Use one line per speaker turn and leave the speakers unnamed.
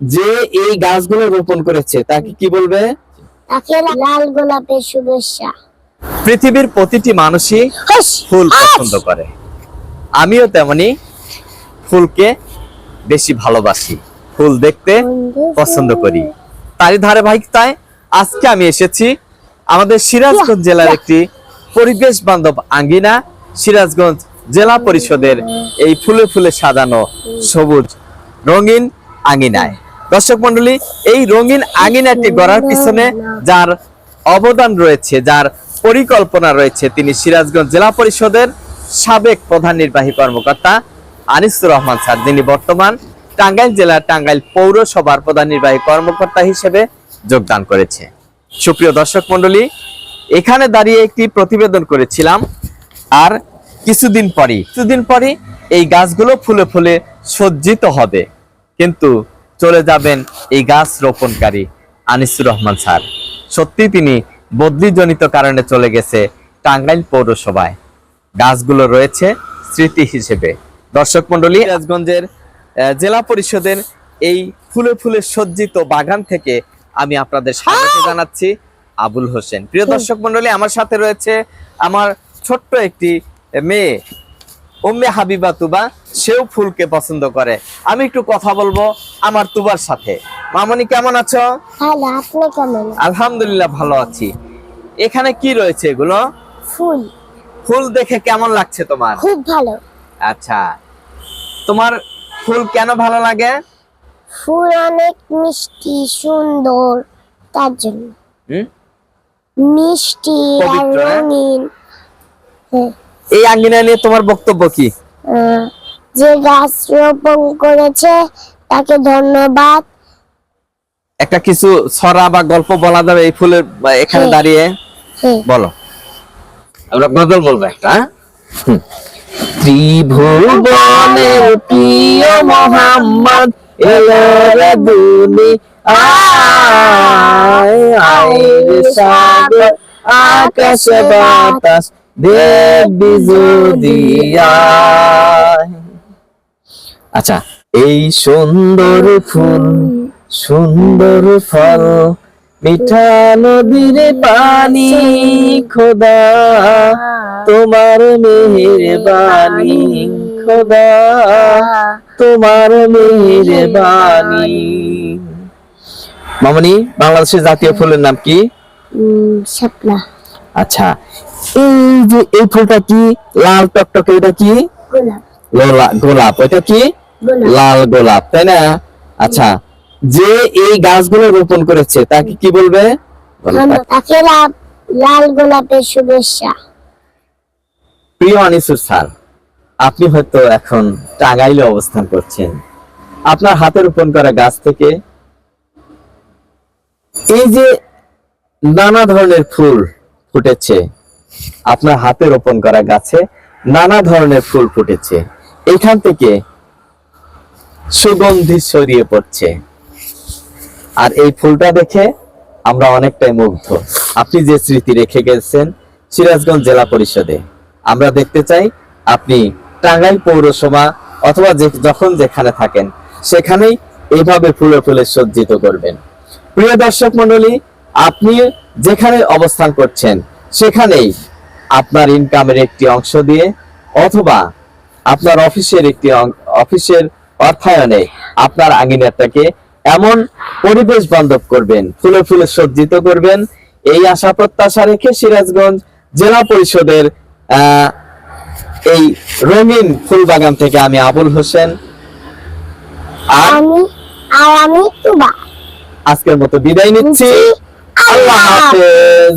যে এই গাছগুলো রোপণ করেছে তাকে কি বলবে?
তাকে লাল গোলাপের শুভেচ্ছা।
পৃথিবীর প্রতিটি মানুষই ফুল পছন্দ করে। আমিও তেমনি ফুলকে বেশি ভালোবাসি। ফুল দেখতে পছন্দ করি। তারই ধারাবাহিকতায় আজকে আমি এসেছি আমাদের সিরাজগঞ্জ জেলার একটি পরিবেশ বান্ধব আঙ্গিনা সিরাজগঞ্জ জেলা পরিষদের এই ফুলে ফুলে সাজানো সবুজ রঙিন আঙ্গিনায়। দর্শক মন্ডলী, এই রঙিন আঙ্গিনাটি গড়ার পিছনে যার অবদান রয়েছে, যার পরিকল্পনা রয়েছে, তিনি সিরাজগঞ্জ জেলা পরিষদের সাবেক প্রধান নির্বাহী কর্মকর্তা আনিসুর রহমান স্যার। যিনি বর্তমান টাঙ্গাইল জেলার টাঙ্গাইল পৌরসভার প্রধান নির্বাহী কর্মকর্তা হিসেবে যোগদান করেছে। সুপ্রিয় দর্শক মন্ডলী, এখানে দাঁড়িয়ে একটি প্রতিবেদন করেছিলাম, আর কিছুদিন পরই কিছুদিন পরই এই গাছগুলো ফুলে ফুলে সজ্জিত হবে। কিন্তু চলে যাবেন এই গাছ রোপণকারী আনিসুর রহমান স্যার। সত্যি তিনি বদলিজনিত কারণে চলে গেছে টাঙ্গাইল পৌরসভায়। গাছগুলো রয়েছে স্মৃতি হিসেবে। দর্শক মন্ডলী রাজগঞ্জের জেলা পরিষদের এই ফুলে ফুলে সজ্জিত বাগান থেকে আমি আপনাদের স্বাগত জানাচ্ছি আবুল হোসেন। প্রিয় দর্শক মন্ডলী আমার সাথে রয়েছে আমার ছোট্ট একটি মেয়ে উম্মে হাবিবা তুবা সেও ফুলকে পছন্দ করে। আমি একটু কথা বলব আমার তুবার সাথে। মামনি কেমন আছো? আলহামদুলিল্লাহ ভালো আছি। এখানে কি রয়েছে এগুলো?
ফুল।
ফুল দেখে কেমন লাগছে তোমার?
খুব ভালো।
আচ্ছা। তোমার ফুল কেন ভালো লাগে?
ফুল অনেক মিষ্টি সুন্দর তার জন্য।
হুম?
মিষ্টি আর
হ্যাঁ?
রঙিন। হ্যাঁ,
এই আঙ্গিনা নিয়ে তোমার বক্তব্য কি
যে গাছ রোপণ করেছে তাকে ধন্যবাদ
একটা কিছু ছড়া বা গল্প বলা যাবে এই ফুলের এখানে
হ্যাঁ।
দাঁড়িয়ে
হ্যাঁ,
বলো আমরা গজল বলব একটা হ্যাঁ? হুম। ত্রিভুবনের প্রিয় মোহাম্মদ এলো রে দুনি আয় আয় সাগর আকাশ বাতাস দেব আচ্ছা এই সুন্দর ফুল সুন্দর ফল মিঠা নদীর পানি খোদা তোমার মেহেরবানি খোদা তোমার মেহেরবানি। মামনি বাংলাদেশের জাতীয় ফুলের নাম কি?
শাপলা।
আচ্ছা এই যে এই ফুলটা কি? লাল টকটকে এটা কি?
গোলাপ।
এটা কি? লাল গোলাপ তাই না? আচ্ছা যে এই গাছগুলো রোপণ করেছে তাকে কি বলবে?
তাকে। লাল গোলাপের শুভেচ্ছা।
প্রিয় আনিসুর স্যার আপনি হয়তো এখন টাঙ্গাইলে অবস্থান করছেন। আপনার হাতে রোপণ করা গাছ থেকে এই যে নানা ধরনের ফুল ফুটেছে। আপনার হাতে রোপণ করা গাছে নানা ধরনের ফুল ফুটেছে। এখান থেকে সুগন্ধি ছড়িয়ে পড়ছে। আর এই ফুলটা দেখে আমরা অনেকটাই মুগ্ধ। আপনি যে স্মৃতি রেখে গেছেন সিরাজগঞ্জ জেলা পরিষদে, আমরা দেখতে চাই আপনি টাঙ্গাইল পৌরসভা অথবা যখন যেখানে থাকেন, সেখানেই এইভাবে ফুলে ফুলে সজ্জিত করবেন। প্রিয় দর্শক মন্ডলী আপনি যেখানে অবস্থান করছেন সেখানেই আপনার ইনকামের একটি অংশ দিয়ে অথবা আপনার অফিসের একটি অফিসের অর্থায়নে আপনার আঙ্গিনাটাকে এমন পরিবেশ বান্ধব করবেন ফুলে ফুলে সজ্জিত করবেন। এই আশা প্রত্যাশা রেখে সিরাজগঞ্জ জেলা পরিষদের আহ, এই রঙিন ফুল বাগান থেকে আমি আবুল হোসেন। আর
আমি আর
আজকের মতো বিদায় নিচ্ছি। আল্লাহ হাফেজ